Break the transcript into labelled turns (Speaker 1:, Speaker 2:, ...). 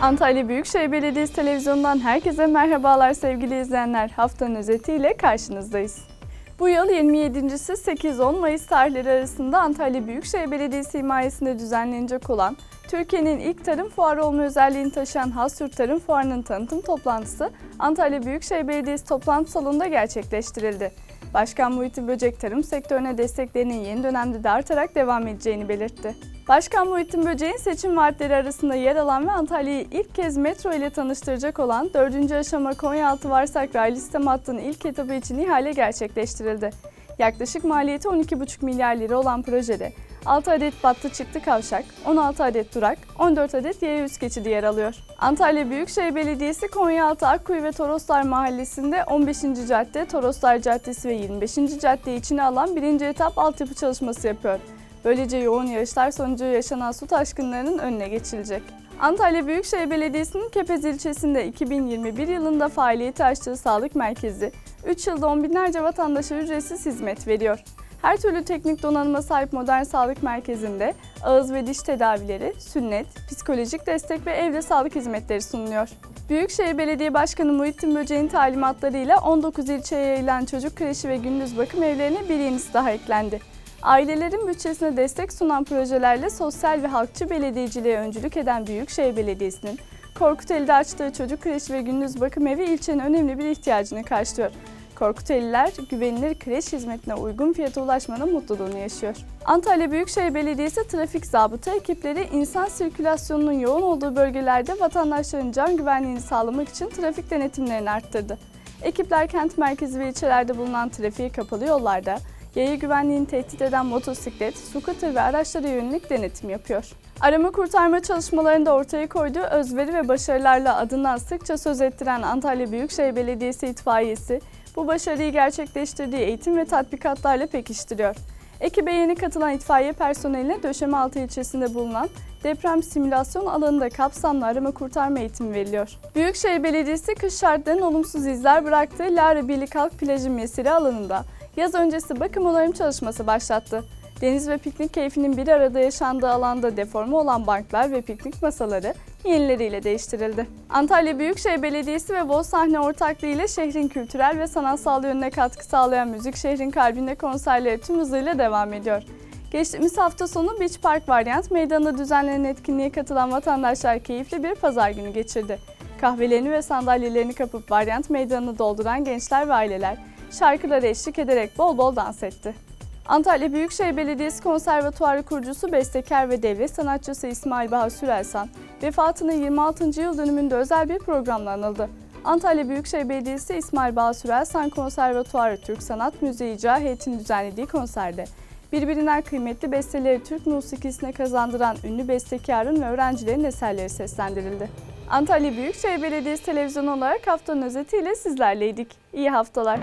Speaker 1: Antalya Büyükşehir Belediyesi Televizyonu'ndan herkese merhabalar sevgili izleyenler. Haftanın özetiyle karşınızdayız. Bu yıl 27.si 8-10 Mayıs tarihleri arasında Antalya Büyükşehir Belediyesi himayesinde düzenlenecek olan Türkiye'nin ilk tarım fuarı olma özelliğini taşıyan Hasyurt Tarım Fuarı'nın tanıtım toplantısı Antalya Büyükşehir Belediyesi toplantı salonunda gerçekleştirildi. Başkan Muhittin Böcek tarım sektörüne desteklerinin yeni dönemde de artarak devam edeceğini belirtti. Başkan Muhittin Böcek'in seçim vaatleri arasında yer alan ve Antalya'yı ilk kez metro ile tanıştıracak olan 4. aşama Konyaaltı Varsak raylı sistem hattının ilk etabı için ihale gerçekleştirildi. Yaklaşık maliyeti 12,5 milyar lira olan projede 6 adet battı çıktı kavşak, 16 adet durak, 14 adet yaya üst geçidi yer alıyor. Antalya Büyükşehir Belediyesi Konyaaltı Akkuyu ve Toroslar Mahallesi'nde 15. cadde, Toroslar Caddesi ve 25. caddeyi içine alan birinci etap altyapı çalışması yapıyor. Böylece yoğun yağışlar sonucu yaşanan su taşkınlarının önüne geçilecek. Antalya Büyükşehir Belediyesi'nin Kepez ilçesinde 2021 yılında faaliyeti açtığı sağlık merkezi, 3 yılda on binlerce vatandaşa ücretsiz hizmet veriyor. Her türlü teknik donanıma sahip modern sağlık merkezinde ağız ve diş tedavileri, sünnet, psikolojik destek ve evde sağlık hizmetleri sunuluyor. Büyükşehir Belediye Başkanı Muhittin Böceğin talimatlarıyla 19 ilçeye yayılan çocuk kreşi ve gündüz bakım evlerine bir yenisi daha eklendi. Ailelerin bütçesine destek sunan projelerle sosyal ve halkçı belediyeciliğe öncülük eden Büyükşehir Belediyesi'nin Korkuteli'de açtığı çocuk kreşi ve gündüz bakım evi ilçenin önemli bir ihtiyacını karşılıyor. Korkuteliler güvenilir kreş hizmetine uygun fiyata ulaşmanın mutluluğunu yaşıyor. Antalya Büyükşehir Belediyesi trafik zabıta ekipleri insan sirkülasyonunun yoğun olduğu bölgelerde vatandaşların can güvenliğini sağlamak için trafik denetimlerini arttırdı. Ekipler kent merkezi ve ilçelerde bulunan trafiği kapalı yollarda, yaya güvenliğini tehdit eden motosiklet, scooter ve araçlara yönelik denetim yapıyor. Arama kurtarma çalışmalarında ortaya koyduğu özveri ve başarılarla adından sıkça söz ettiren Antalya Büyükşehir Belediyesi itfaiyesi, bu başarıyı gerçekleştirdiği eğitim ve tatbikatlarla pekiştiriyor. Ekibe yeni katılan itfaiye personeline Döşemealtı ilçesinde bulunan deprem simülasyon alanında kapsamlı arama kurtarma eğitimi veriliyor. Büyükşehir Belediyesi kış şartlarının olumsuz izler bıraktığı Lara Birlik Halk Plajı mesire alanında yaz öncesi bakım onarım çalışması başlattı. Deniz ve piknik keyfinin bir arada yaşandığı alanda deforme olan banklar ve piknik masaları yenileriyle değiştirildi. Antalya Büyükşehir Belediyesi ve Boz Sahne ortaklığı ile şehrin kültürel ve sanatsal yönüne katkı sağlayan Müzik Şehrin Kalbinde konserleri tüm hızıyla devam ediyor. Geçtiğimiz hafta sonu Beach Park Varyant Meydanı'nda düzenlenen etkinliğe katılan vatandaşlar keyifli bir pazar günü geçirdi. Kahvelerini ve sandalyelerini kapıp Varyant Meydanı'nı dolduran gençler ve aileler şarkılara eşlik ederek bol bol dans etti. Antalya Büyükşehir Belediyesi Konservatuarı kurucusu, bestekar ve devlet sanatçısı İsmail Baha Sürelsan, vefatının 26. yıl dönümünde özel bir programla anıldı. Antalya Büyükşehir Belediyesi İsmail Baha Sürelsan Konservatuarı Türk Sanat Müziği İcra Heyeti'nin düzenlediği konserde birbirinden kıymetli besteleri Türk musikisine kazandıran ünlü bestekarın ve öğrencilerin eserleri seslendirildi. Antalya Büyükşehir Belediyesi televizyonu olarak haftanın özetiyle sizlerleydik. İyi haftalar.